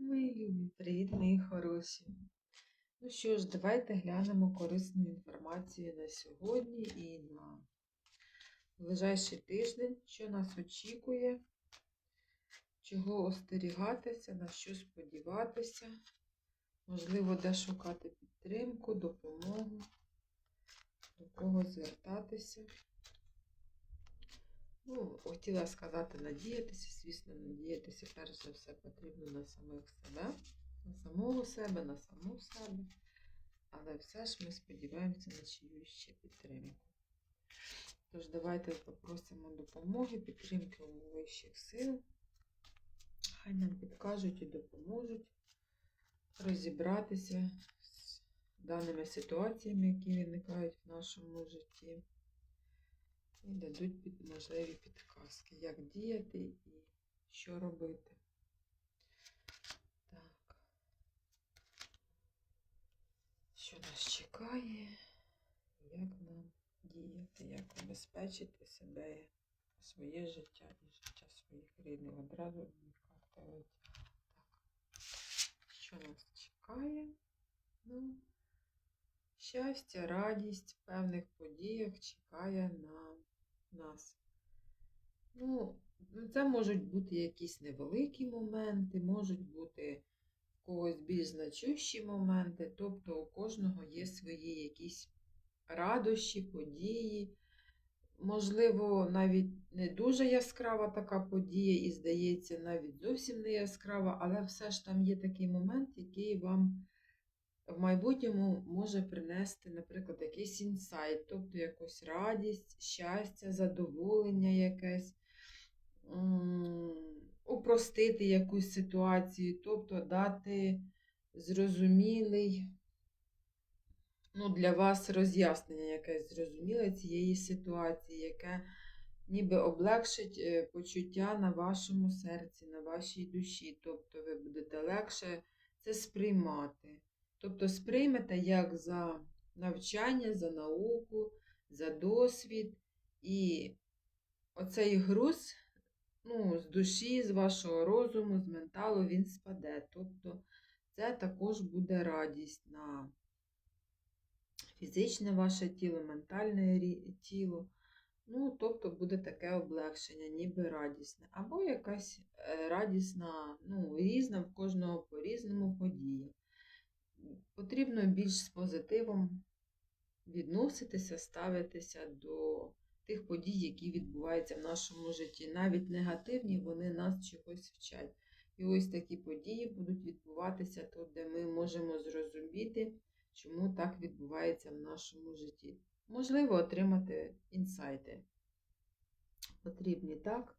мої любі, привіт, мої хороші. Ну що ж, давайте глянемо корисну інформацію на сьогодні і на ближайший тиждень, що нас очікує, чого остерігатися, на що сподіватися, можливо, де шукати підтримку, допомогу, до кого звертатися. Ну, хотіла сказати надіятися, звісно, надіятися перш за все потрібно на самих себе, на самого себе, на саму себе. Але все ж ми сподіваємося на чиюсь ще підтримку. Тож, давайте попросимо допомоги, підтримки у вищих сил. Хай нам підкажуть і допоможуть розібратися з даними ситуаціями, які виникають в нашому житті. І дадуть можливі підказки, як діяти і що робити. Так. Що нас чекає? Як нам діяти, як обезпечити себе, своє життя і життя своїх рідних. Одразу карта витягла. Так. Що нас чекає? Ну, щастя, радість в певних подіях чекає на нас. Ну, це можуть бути якісь невеликі моменти, можуть бути в когось більш значущі моменти, тобто у кожного є свої якісь радощі, події. Можливо, навіть не дуже яскрава така подія, і здається, навіть зовсім не яскрава, але все ж там є такий момент, який вам в майбутньому може принести, наприклад, якийсь інсайт, тобто якусь радість, щастя, задоволення якесь, упростити якусь ситуацію, тобто дати зрозумілий, ну, для вас роз'яснення якесь зрозуміле цієї ситуації, яке ніби облегшить е, почуття на вашому серці, на вашій душі. Тобто ви будете легше це сприймати. Тобто сприймете як за навчання, за науку, за досвід. І оцей груз ну, з душі, з вашого розуму, з менталу, він спаде. Тобто це також буде радість на фізичне ваше тіло, ментальне тіло. Ну, тобто буде таке облегшення, ніби радісне. Або якась е, радісна, ну, різна в кожного по-різному подія потрібно більш з позитивом відноситися, ставитися до тих подій, які відбуваються в нашому житті. Навіть негативні, вони нас чогось вчать. І ось такі події будуть відбуватися тут, де ми можемо зрозуміти, чому так відбувається в нашому житті. Можливо, отримати інсайти. Потрібні так.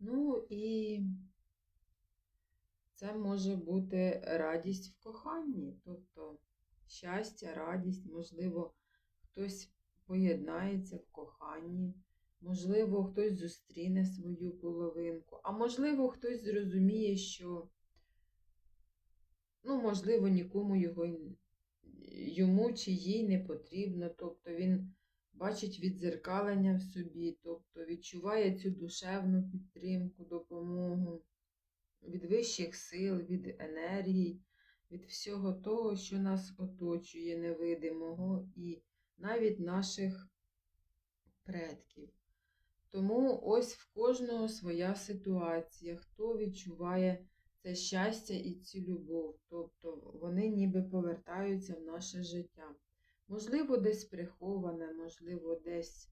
Ну і це може бути радість в коханні, тобто щастя, радість, можливо, хтось поєднається в коханні, можливо, хтось зустріне свою половинку, а можливо, хтось зрозуміє, що, ну, можливо, нікому його, йому чи їй не потрібно, тобто він бачить відзеркалення в собі, тобто відчуває цю душевну підтримку, допомогу від вищих сил, від енергії, від всього того, що нас оточує, невидимого, і навіть наших предків. Тому ось в кожного своя ситуація, хто відчуває це щастя і цю любов, тобто вони ніби повертаються в наше життя. Можливо, десь приховане, можливо, десь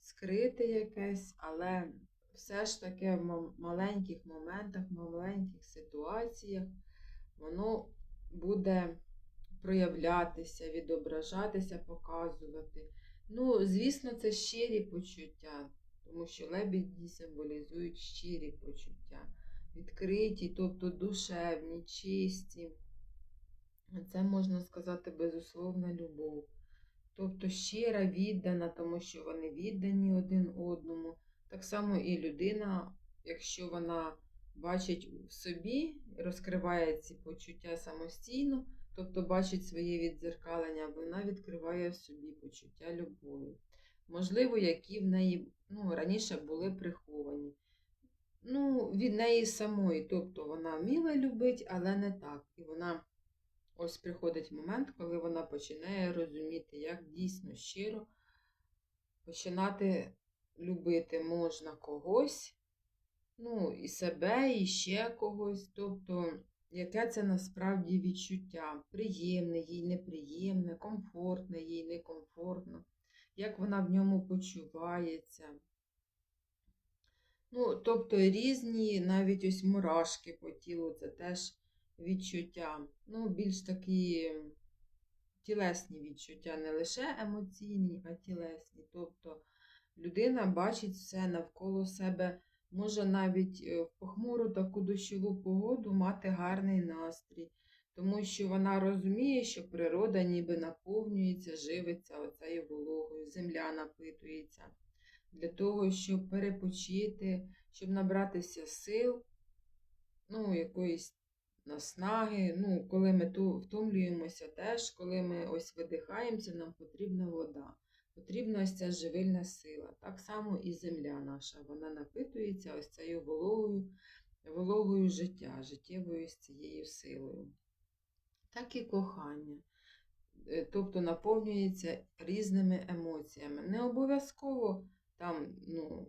скрите якесь, але все ж таки в маленьких моментах, в маленьких ситуаціях воно буде проявлятися, відображатися, показувати. Ну, звісно, це щирі почуття, тому що лебіді символізують щирі почуття, відкриті, тобто душевні, чисті. Це можна сказати безусловна любов. Тобто щира, віддана, тому що вони віддані один одному. Так само і людина, якщо вона бачить в собі, розкриває ці почуття самостійно, тобто бачить своє віддзеркалення, вона відкриває в собі почуття любові. Можливо, які в неї ну, раніше були приховані. ну, від неї самої. Тобто вона вміла любити, але не так. І вона ось приходить момент, коли вона починає розуміти, як дійсно щиро починати любити можна когось, ну, і себе, і ще когось. Тобто, яке це насправді відчуття? Приємне, їй неприємне, комфортне, їй некомфортно, як вона в ньому почувається. Ну, тобто різні, навіть ось мурашки по тілу, це теж відчуття. Ну, більш такі тілесні відчуття, не лише емоційні, а тілесні. Тобто людина бачить все навколо себе, може навіть е, в похмуру таку дощову погоду мати гарний настрій, тому що вона розуміє, що природа ніби наповнюється, живиться оцею вологою, земля напитується. Для того, щоб перепочити, щоб набратися сил, ну, якоїсь наснаги. Ну, коли ми втомлюємося теж, коли ми ось видихаємося, нам потрібна вода. Потрібна ось ця живильна сила. Так само і земля наша. Вона напитується ось цією вологою, вологою життя, життєвою цією силою. Так і кохання. Е, Тобто наповнюється різними емоціями. Не обов'язково там, ну,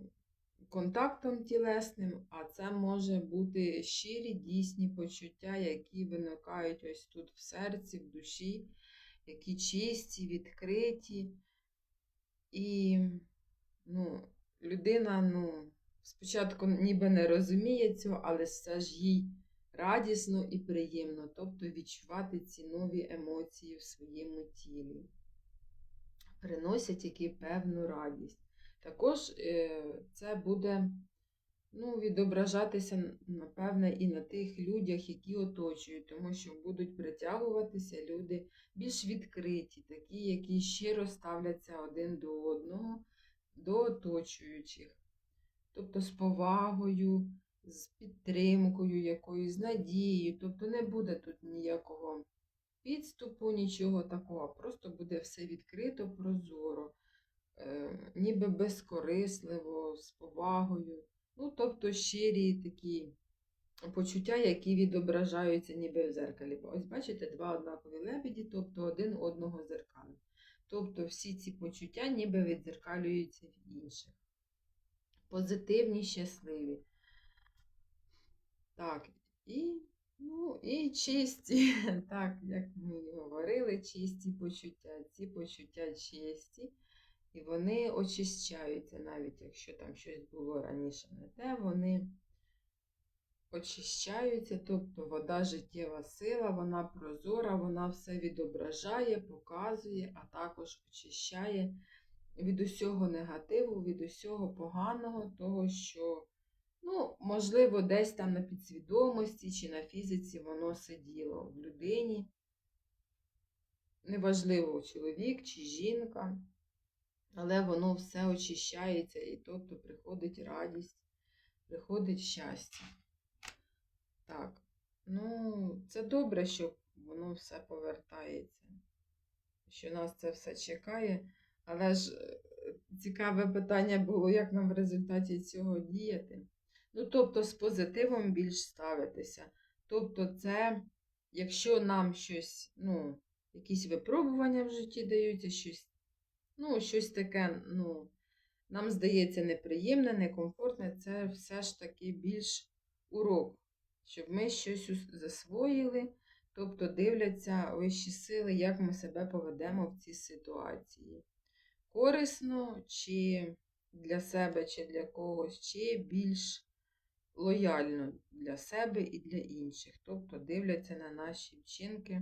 контактом тілесним, а це може бути щирі дійсні почуття, які виникають ось тут в серці, в душі, які чисті, відкриті. І ну, людина ну, спочатку ніби не розуміє цього, але все ж їй радісно і приємно, тобто відчувати ці нові емоції в своєму тілі. Приносять які певну радість. Також е, це буде ну, відображатися, напевне, і на тих людях, які оточують, тому що будуть притягуватися люди більш відкриті, такі, які щиро ставляться один до одного, до оточуючих. Тобто з повагою, з підтримкою якоюсь, з надією. Тобто не буде тут ніякого підступу, нічого такого, просто буде все відкрито, прозоро. Е, ніби безкорисливо, з повагою. Ну, тобто щирі такі почуття, які відображаються ніби в зеркалі. Ось бачите, два однакові лебеді, тобто один одного зеркали.Тобто всі ці почуття ніби відзеркалюються в інших. Позитивні, щасливі. Так, і, ну, і чисті, так, як ми говорили, чисті почуття. Ці почуття чисті. І вони очищаються, навіть якщо там щось було раніше не те, вони очищаються, тобто вода життєва сила, вона прозора, вона все відображає, показує, а також очищає від усього негативу, від усього поганого, того, що, ну, можливо, десь там на підсвідомості чи на фізиці воно сиділо в людині. Неважливо, чоловік чи жінка але воно все очищається, і тобто приходить радість, приходить щастя. Так, ну, це добре, що воно все повертається, що нас це все чекає. Але ж е, цікаве питання було, як нам в результаті цього діяти. Ну, тобто, з позитивом більш ставитися. Тобто, це, якщо нам щось, ну, якісь випробування в житті даються, щось Ну, щось таке, ну, нам здається, неприємне, некомфортне, це все ж таки більш урок, щоб ми щось засвоїли, тобто дивляться вищі сили, як ми себе поведемо в цій ситуації. Корисно, чи для себе, чи для когось, чи більш лояльно для себе і для інших. Тобто дивляться на наші вчинки,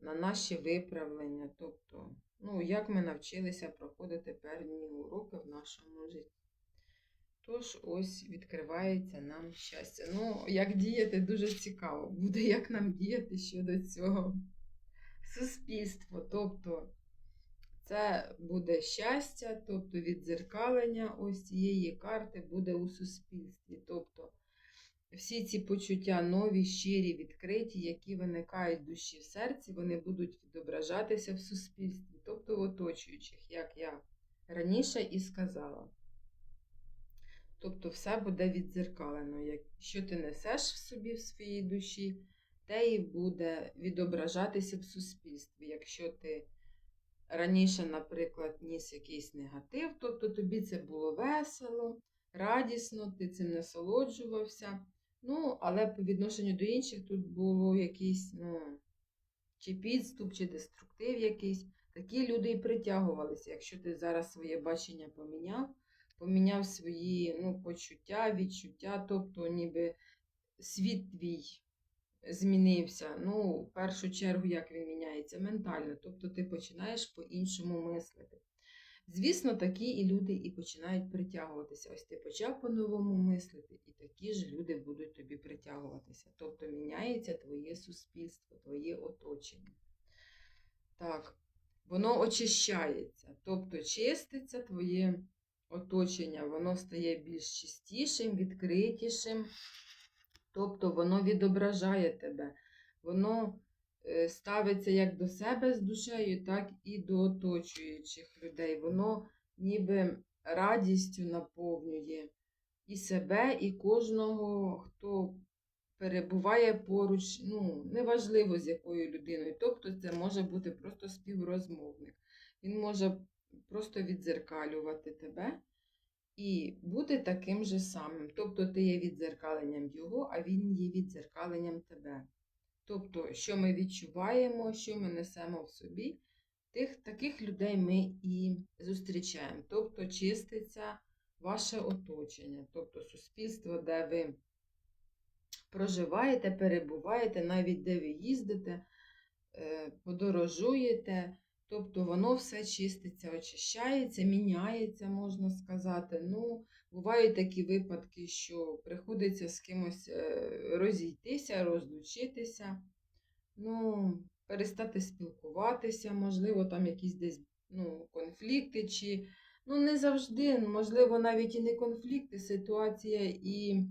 на наші виправлення. тобто ну, як ми навчилися проходити певні уроки в нашому житті. Тож, ось відкривається нам щастя. Ну, як діяти, дуже цікаво. Буде, як нам діяти щодо цього суспільства. Тобто, це буде щастя, тобто віддзеркалення ось цієї карти буде у суспільстві. Тобто, всі ці почуття нові, щирі, відкриті, які виникають в душі в серці, вони будуть відображатися в суспільстві, тобто в оточуючих, як я раніше і сказала. Тобто все буде віддзеркалено. Якщо ти несеш в собі в своїй душі, те і буде відображатися в суспільстві. Якщо ти раніше, наприклад, ніс якийсь негатив, тобто тобі це було весело, радісно, ти цим насолоджувався. Ну, але по відношенню до інших тут було якийсь, ну, чи підступ, чи деструктив якийсь. Такі люди і притягувалися. Якщо ти зараз своє бачення поміняв, поміняв свої ну, почуття, відчуття, тобто ніби світ твій змінився. Ну, в першу чергу, як він міняється? Ментально. Тобто ти починаєш по-іншому мислити. Звісно, такі і люди і починають притягуватися. Ось ти почав по-новому мислити, і такі ж люди будуть тобі притягуватися. Тобто міняється твоє суспільство, твоє оточення. Так, воно очищається, тобто чиститься твоє оточення, воно стає більш чистішим, відкритішим. Тобто воно відображає тебе. Воно е, ставиться як до себе з душею, так і до оточуючих людей. Воно ніби радістю наповнює і себе, і кожного, хто перебуває поруч, ну, неважливо з якою людиною. Тобто це може бути просто співрозмовник. Він може просто відзеркалювати тебе і бути таким же самим. Тобто ти є відзеркаленням його, а він є відзеркаленням тебе. Тобто, що ми відчуваємо, що ми несемо в собі, тих, таких людей ми і зустрічаємо. Тобто чиститься ваше оточення, тобто суспільство, де ви проживаєте, перебуваєте, навіть де ви їздите, е, подорожуєте. Тобто воно все чиститься, очищається, міняється, можна сказати. Ну, бувають такі випадки, що приходиться з кимось е, розійтися, розлучитися, ну, перестати спілкуватися, можливо, там якісь десь ну, конфлікти, чи ну, не завжди, можливо, навіть і не конфлікти, ситуація і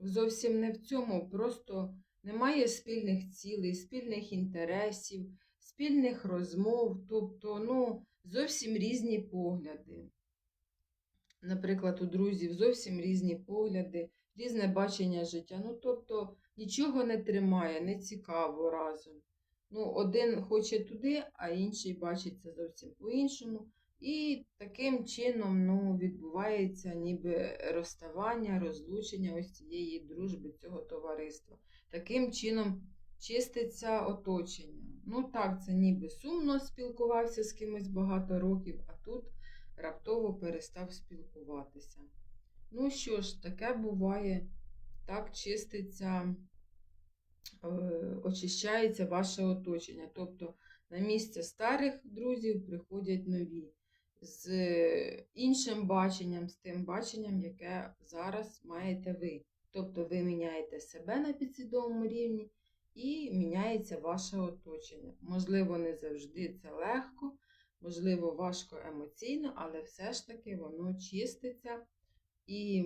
зовсім не в цьому, просто немає спільних цілей, спільних інтересів спільних розмов, тобто ну, зовсім різні погляди. Наприклад, у друзів зовсім різні погляди, різне бачення життя. Ну, тобто нічого не тримає, не цікаво разом. Ну, Один хоче туди, а інший бачиться зовсім по-іншому. І таким чином ну, відбувається ніби розставання, розлучення ось цієї дружби, цього товариства. Таким чином чиститься оточення. Ну так, це ніби сумно спілкувався з кимось багато років, а тут раптово перестав спілкуватися. Ну що ж, таке буває, так чиститься, е, очищається ваше оточення. Тобто на місце старих друзів приходять нові. З іншим баченням, з тим баченням, яке зараз маєте ви. Тобто ви міняєте себе на підсвідомому рівні і міняється ваше оточення. Можливо, не завжди це легко, можливо, важко емоційно, але все ж таки воно чиститься і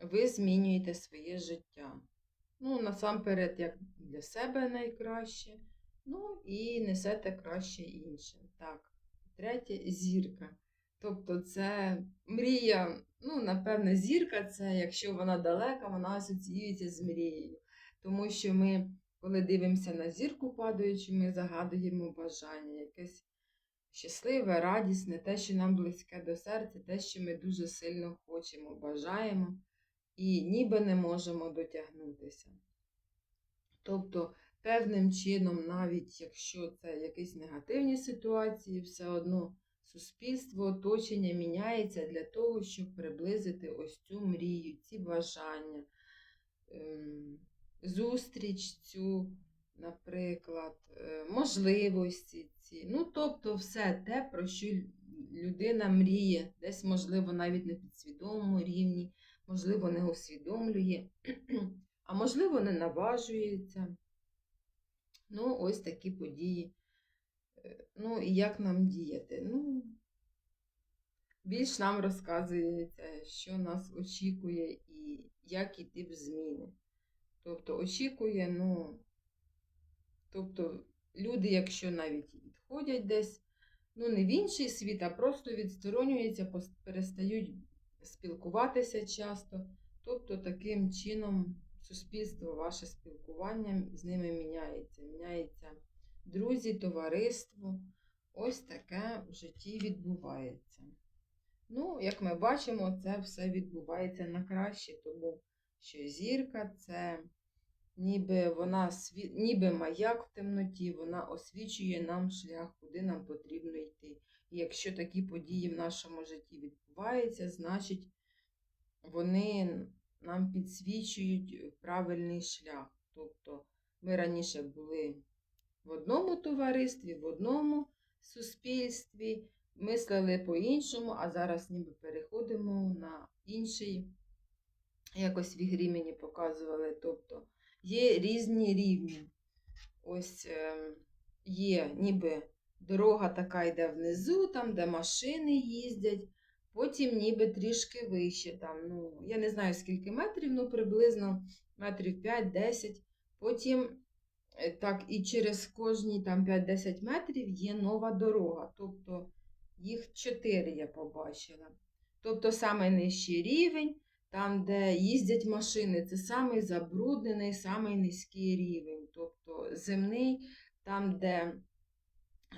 ви змінюєте своє життя. Ну, насамперед, як для себе найкраще, ну і несете краще іншим. Так, третє зірка. Тобто це мрія, ну, напевне, зірка це, якщо вона далека, вона асоціюється з мрією. Тому що ми, коли дивимося на зірку падаючу, ми загадуємо бажання, якесь щасливе, радісне, те, що нам близьке до серця, те, що ми дуже сильно хочемо, бажаємо, і ніби не можемо дотягнутися. Тобто, певним чином, навіть якщо це якісь негативні ситуації, все одно суспільство, оточення міняється для того, щоб приблизити ось цю мрію, ці бажання. Ем, зустріч цю, наприклад, е, можливості ці. Ну, тобто, все те, про що людина мріє, десь, можливо, навіть на підсвідомому рівні, можливо, не усвідомлює, а можливо, не наважується. Ну, ось такі події. Е, ну, і як нам діяти? Ну, більш нам розказується, що нас очікує і як іти в зміни. Тобто очікує, ну, тобто люди, якщо навіть відходять десь, ну, не в інший світ, а просто відсторонюються, перестають спілкуватися часто. Тобто таким чином суспільство, ваше спілкування з ними міняється. Міняється друзі, товариство. Ось таке в житті відбувається. Ну, як ми бачимо, це все відбувається на краще, тому що зірка це ніби вона ніби маяк в темноті, вона освічує нам шлях, куди нам потрібно йти. І якщо такі події в нашому житті відбуваються, значить вони нам підсвічують правильний шлях. Тобто ми раніше були в одному товаристві, в одному суспільстві, мислили по-іншому, а зараз ніби переходимо на інший. Якось в ігрі мені показували. Тобто є різні рівні. Ось е, є ніби дорога така йде внизу, там, де машини їздять, потім ніби трішки вище. Там, ну, Я не знаю, скільки метрів, ну приблизно метрів 5-10. Потім е, так, і через кожні там 5-10 метрів є нова дорога. Тобто їх 4 я побачила. Тобто саме нижчий рівень. Там, де їздять машини, це самий забруднений, самий низький рівень. Тобто земний, там, де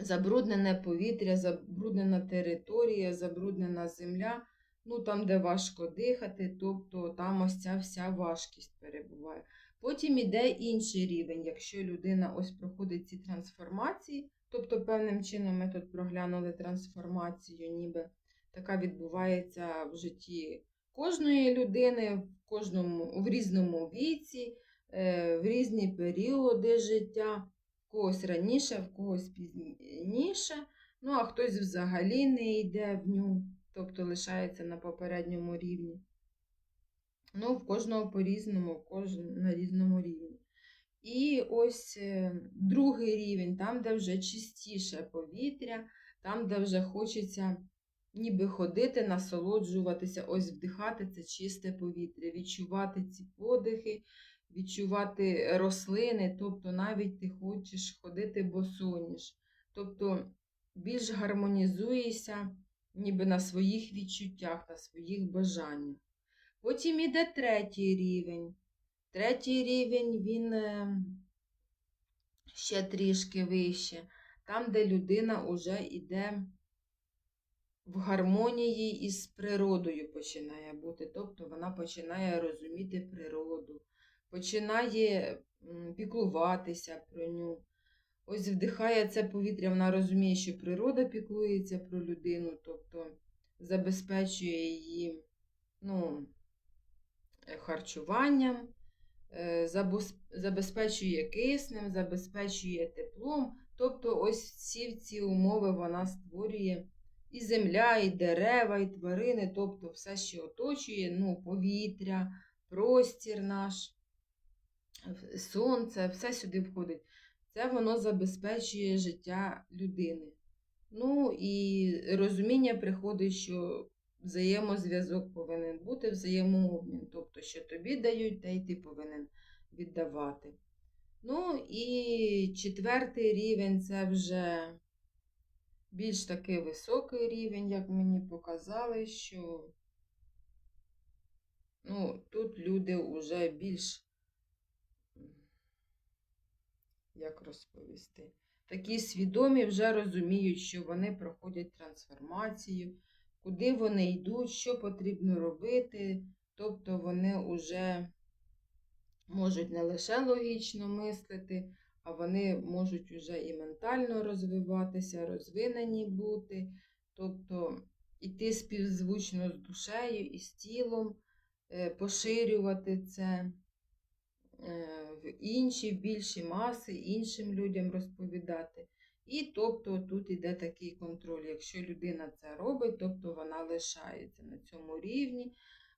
забруднене повітря, забруднена територія, забруднена земля, ну там, де важко дихати, тобто там ось ця вся важкість перебуває. Потім іде інший рівень, якщо людина ось проходить ці трансформації, тобто певним чином ми тут проглянули трансформацію, ніби така відбувається в житті кожної людини в кожному, в різному віці, е, в різні періоди життя, когось раніше, в когось пізніше. Ну, а хтось взагалі не йде в ню, тобто лишається на попередньому рівні. Ну, в кожного по-різному, кожен на різному рівні. І ось е, другий рівень, там, де вже чистіше повітря, там, де вже хочеться ніби ходити, насолоджуватися, ось вдихати це чисте повітря, відчувати ці подихи, відчувати рослини, тобто навіть ти хочеш ходити босоніж. Тобто більш гармонізуєшся ніби на своїх відчуттях, на своїх бажаннях. Потім іде третій рівень. Третій рівень, він е, ще трішки вище, там, де людина вже йде в гармонії із природою починає бути. Тобто вона починає розуміти природу, починає піклуватися про ню. Ось вдихає це повітря, вона розуміє, що природа піклується про людину, тобто забезпечує її ну, харчуванням, е, забезпечує киснем, забезпечує теплом. Тобто, ось всі ці умови вона створює і земля, і дерева, і тварини, тобто все, що оточує, ну, повітря, простір наш, сонце, все сюди входить. Це воно забезпечує життя людини. Ну і розуміння приходить, що взаємозв'язок повинен бути, взаємообмін. Тобто, що тобі дають, те й ти повинен віддавати. Ну і четвертий рівень це вже більш такий високий рівень, як мені показали, що ну, тут люди вже більш, як розповісти, такі свідомі вже розуміють, що вони проходять трансформацію, куди вони йдуть, що потрібно робити. Тобто вони вже можуть не лише логічно мислити, а вони можуть вже і ментально розвиватися, розвинені бути, тобто йти співзвучно з душею і з тілом, е, поширювати це в інші, більші маси, іншим людям розповідати. І тобто тут йде такий контроль. Якщо людина це робить, тобто вона лишається на цьому рівні,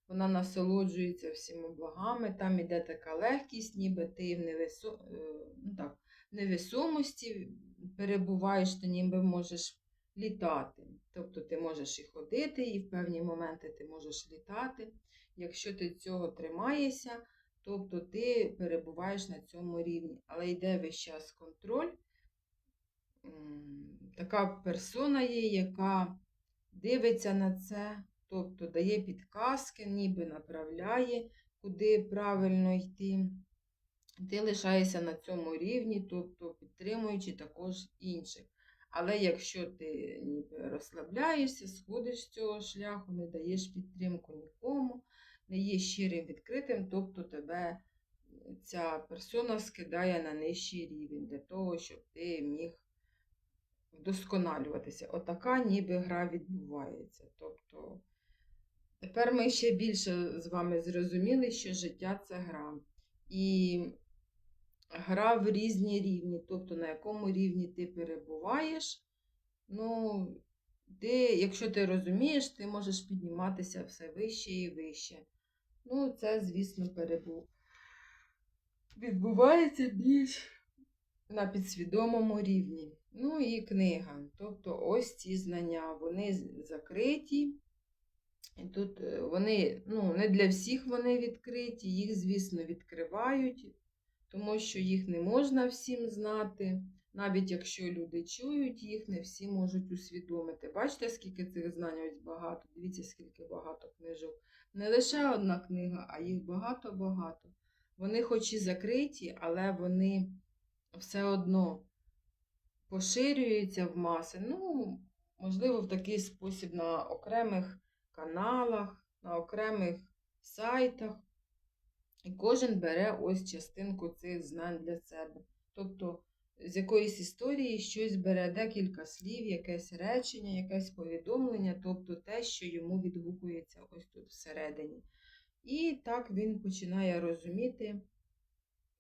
вона насолоджується всіма благами, там іде така легкість, ніби ти в невисо... Е, ну так, невесомості перебуваєш, ти ніби можеш літати. Тобто ти можеш і ходити, і в певні моменти ти можеш літати. Якщо ти цього тримаєшся, тобто ти перебуваєш на цьому рівні. Але йде весь час контроль. Така персона є, яка дивиться на це, тобто дає підказки, ніби направляє, куди правильно йти. Ти лишаєшся на цьому рівні, тобто підтримуючи також інших. Але якщо ти ніби розслабляєшся, сходиш з цього шляху, не даєш підтримку нікому, не є щирим відкритим, тобто тебе ця персона скидає на нижчий рівень для того, щоб ти міг вдосконалюватися. Отака ніби гра відбувається. Тобто тепер ми ще більше з вами зрозуміли, що життя це гра. І гра в різні рівні, тобто на якому рівні ти перебуваєш. Ну, ти, якщо ти розумієш, ти можеш підніматися все вище і вище. Ну, це, звісно, перебув. Відбувається більш на підсвідомому рівні. Ну і книга. Тобто ось ці знання, вони закриті. І тут е, вони, ну, не для всіх вони відкриті, їх, звісно, відкривають, тому що їх не можна всім знати. Навіть якщо люди чують, їх не всі можуть усвідомити. Бачите, скільки цих знань ось багато. Дивіться, скільки багато книжок. Не лише одна книга, а їх багато-багато. Вони хоч і закриті, але вони все одно поширюються в маси. Ну, можливо, в такий спосіб на окремих каналах, на окремих сайтах. І кожен бере ось частинку цих знань для себе. Тобто з якоїсь історії щось бере декілька слів, якесь речення, якесь повідомлення, тобто те, що йому відгукується ось тут всередині. І так він починає розуміти,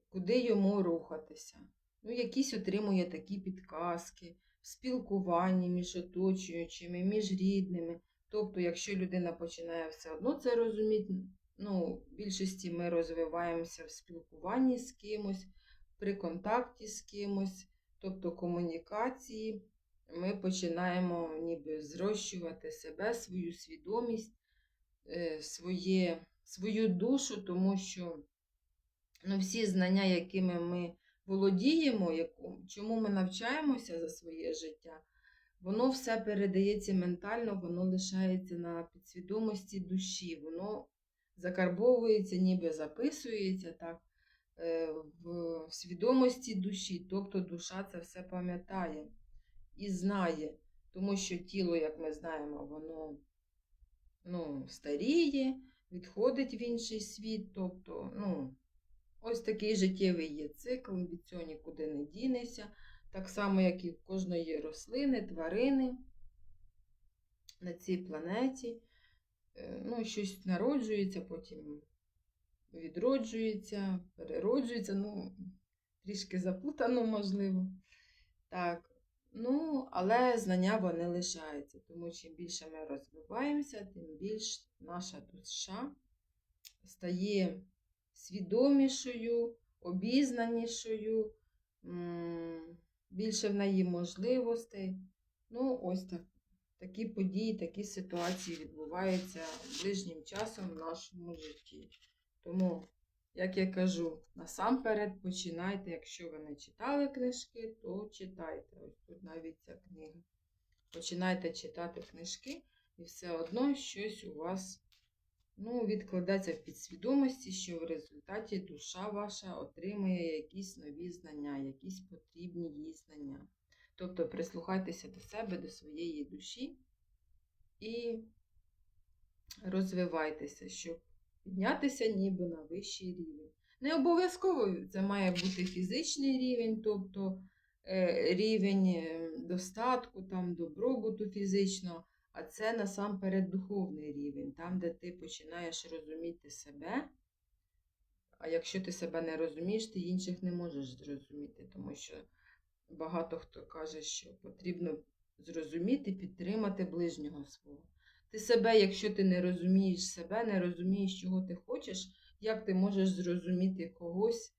куди йому рухатися. Ну, якісь отримує такі підказки в спілкуванні між оточуючими, між рідними. Тобто, якщо людина починає все одно це розуміти, ну, в більшості ми розвиваємося в спілкуванні з кимось, при контакті з кимось, тобто комунікації, ми починаємо ніби зрощувати себе, свою свідомість, е, своє, свою душу, тому що ну, всі знання, якими ми володіємо, чому ми навчаємося за своє життя, воно все передається ментально, воно лишається на підсвідомості душі, воно закарбовується, ніби записується так, в свідомості душі. Тобто душа це все пам'ятає і знає, тому що тіло, як ми знаємо, воно ну, старіє, відходить в інший світ. Тобто, ну, ось такий життєвий є цикл, від цього нікуди не дінешся. Так само, як і в кожної рослини, тварини на цій планеті. Е, Ну, щось народжується, потім відроджується, перероджується, ну, трішки запутано, можливо. Так. Ну, але знання вони лишаються. Тому чим більше ми розвиваємося, тим більш наша душа стає свідомішою, обізнанішою, більше в неї можливостей. Ну, ось так. Такі події, такі ситуації відбуваються ближнім часом в нашому житті. Тому, як я кажу, насамперед починайте, якщо ви не читали книжки, то читайте. Ось тут навіть ця книга. Починайте читати книжки, і все одно щось у вас ну, відкладеться в підсвідомості, що в результаті душа ваша отримує якісь нові знання, якісь потрібні їй знання. Тобто прислухайтеся до себе, до своєї душі і розвивайтеся, щоб піднятися ніби на вищий рівень. Не обов'язково це має бути фізичний рівень, тобто е, рівень е, достатку, там, добробуту фізичного, а це насамперед духовний рівень, там, де ти починаєш розуміти себе. А якщо ти себе не розумієш, ти інших не можеш зрозуміти, тому що багато хто каже, що потрібно зрозуміти, підтримати ближнього свого. Ти себе, якщо ти не розумієш себе, не розумієш, чого ти хочеш, як ти можеш зрозуміти когось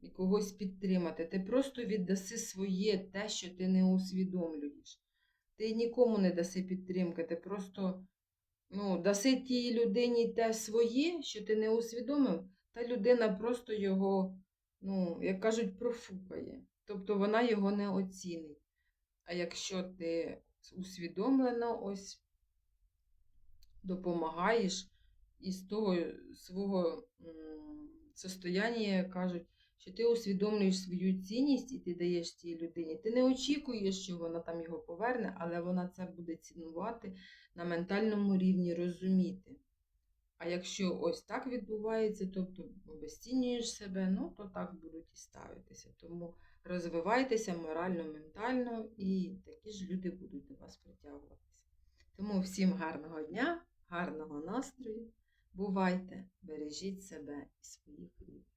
і когось підтримати? Ти просто віддаси своє те, що ти не усвідомлюєш. Ти нікому не даси підтримки, ти просто ну, даси тій людині те своє, що ти не усвідомив, та людина просто його, ну, як кажуть, профукає. Тобто вона його не оцінить. А якщо ти усвідомлено ось допомагаєш, і з того свого состояння кажуть, що ти усвідомлюєш свою цінність і ти даєш цій людині. Ти не очікуєш, що вона там його поверне, але вона це буде цінувати на ментальному рівні, розуміти. А якщо ось так відбувається, тобто обесцінюєш себе, ну то так будуть і ставитися. Тому розвивайтеся морально, ментально, і такі ж люди будуть до вас притягуватися. Тому всім гарного дня, гарного настрою. Бувайте, бережіть себе і своїх рідних.